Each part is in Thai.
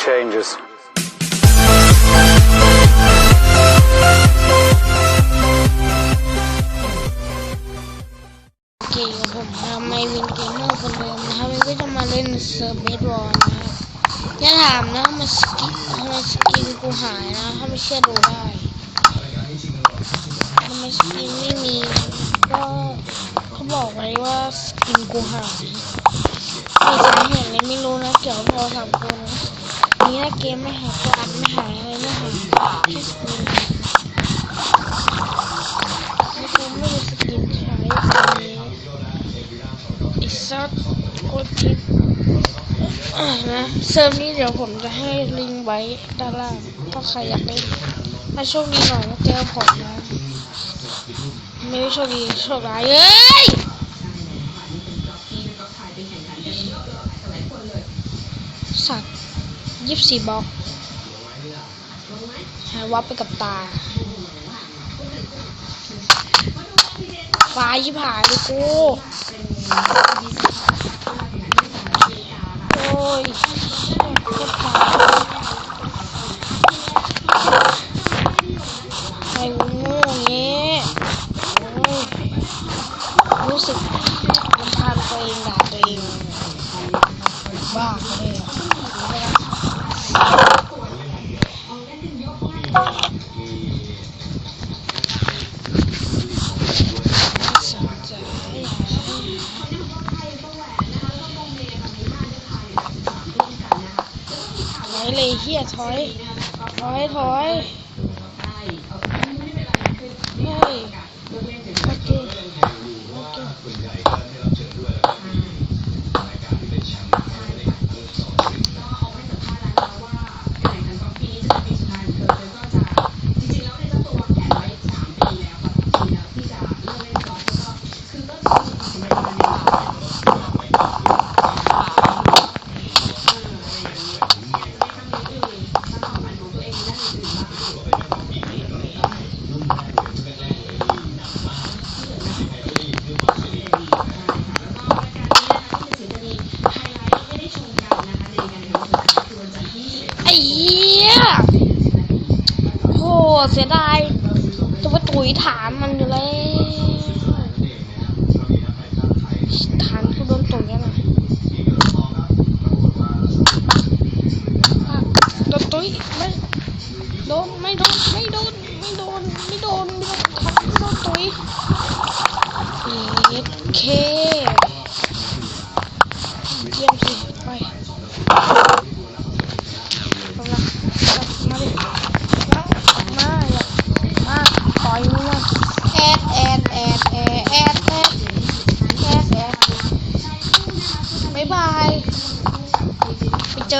changes. โอเคผมทำไมวินเกมเมอร์คนเดิมนะครับวันนี้ก็จะมาเล่นเซิร์ฟเบสบอลนะครับอย่าถามนะมาสกินทำไมสกินกูหายนะถ้าไม่เชื่อดูได้ทำไมสกินไม่มีก็เขาบอกไว้ว่าสกินกูหายมีสาเหตุอะไรไม่รู้นะเกี่ยวกับโทรศัพท์กูนะ นี่ถ้เกมไม่หายก็อัดไม่หายอะไรไม่หายแค่สกินไม่กูไม่มีสกินใช้ตอนนี้อีกสักกดทิปนะเซิร์ฟนี้เดี๋ยวผมจะให้ลิงก์ไว้ด้านล่างถ้าใครอยากเล่นถ้าโชคดีหน่อยก็เจอผมนะไม่ได้โชคดีโชคร้ายเอ้ยสัตว์ ยี่สิบสี่บล็อกหายวับไปกับตา ฟ้ายิบหายเลยกู โอ้ยโคตรขาใครกูง่เงี้ยรู้สึกรำคาญตัวเองด่าตัวเอง บ้าเลย เลยเฮียถอย ถอย ถอยเฮ้ยโอเคโอเคไอ้เหี้ย เสียดายจะไปตุ๋ยฐานมันอยู่แล้วฐานกูโดนตุ๋ยแล้วนะอะโดนตุ๋ยไม่โดนไม่โดนไม่โดนไม่โดนไม่โดนไม่โดนครับไม่โดนตุ๋ยเอ็ดเค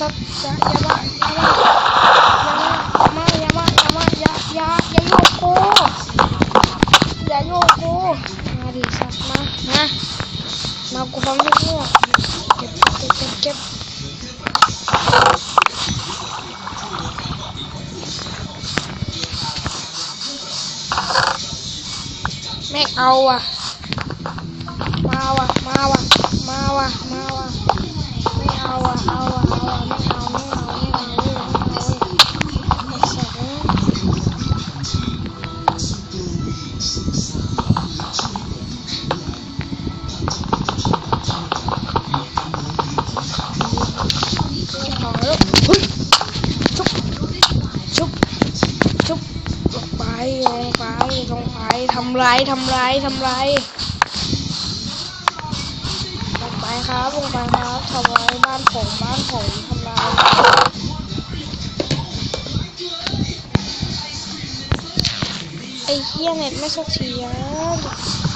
Stop. Ya, ya, ma, ya, ma. Ya, ma, ya, ma, ya, ma, ya, ya, ya, Yoko. Ya, Yoko. Mari, stop, ma. Nah. Nah, aku bangun semua. cep cep cep, kep. Mek, awah. Mawah, mawah, mawah, mawah. ลงไปลงไปทำร้ายทำร้ายทำร้ายลงไปครับลงไปครับทำร้ายบ้านผมบ้านผมทำร้ายไอ้เหี้ยเน็ตไม่สักทีอะ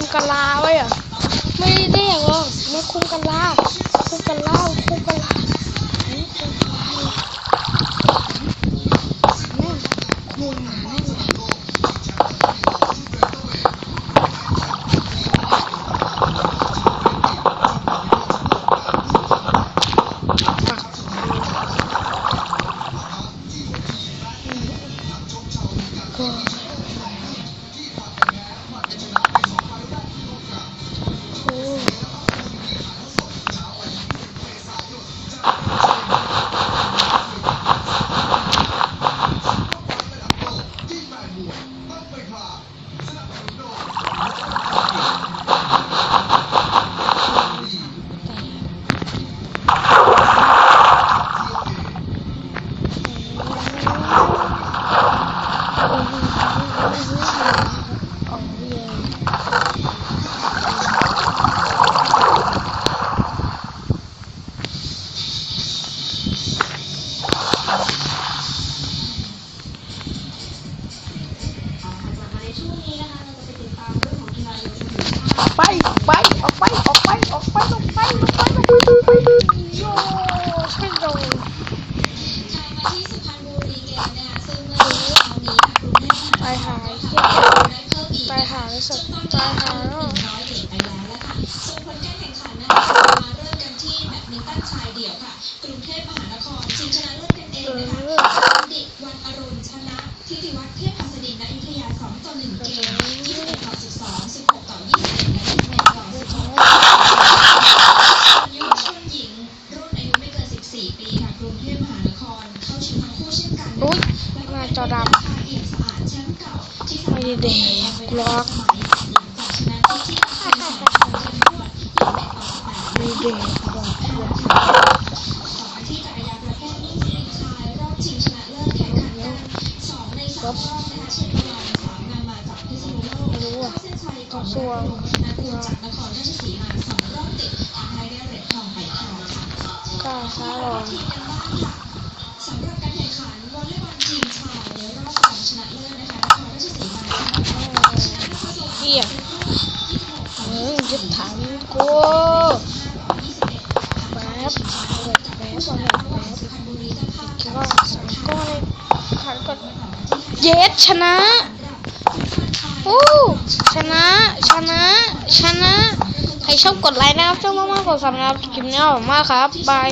คุมกะลาไว้อะไม่ได้หรอกไม่คุมกะลาคุมกะลาคุมายหาไม่สดตายหาแล้วน้อยถึงไปแล้วละค่ะส่วนผลการแข่งขันนะคะมาเริ่มกันที่แบดมินตันชายเดี่ยวค่ะ ช่วงก็ช้าสำหรับการแข่งขันวอลเลย์บอลทีมชายในรอบรองชนะเลิศนะคะนครราชสีมาเบียดเฮ้ยยึดถังกูแบบแบบแบบแบบคิดว่าสองก้อยขันกดเย็ดชนะ โอ้ชนะ ชนะ ชนะ ใครชอบกดไลค์นะครับชอบมากๆกดซับนะครับคลิปนี้ขอบคุณมากครับ บาย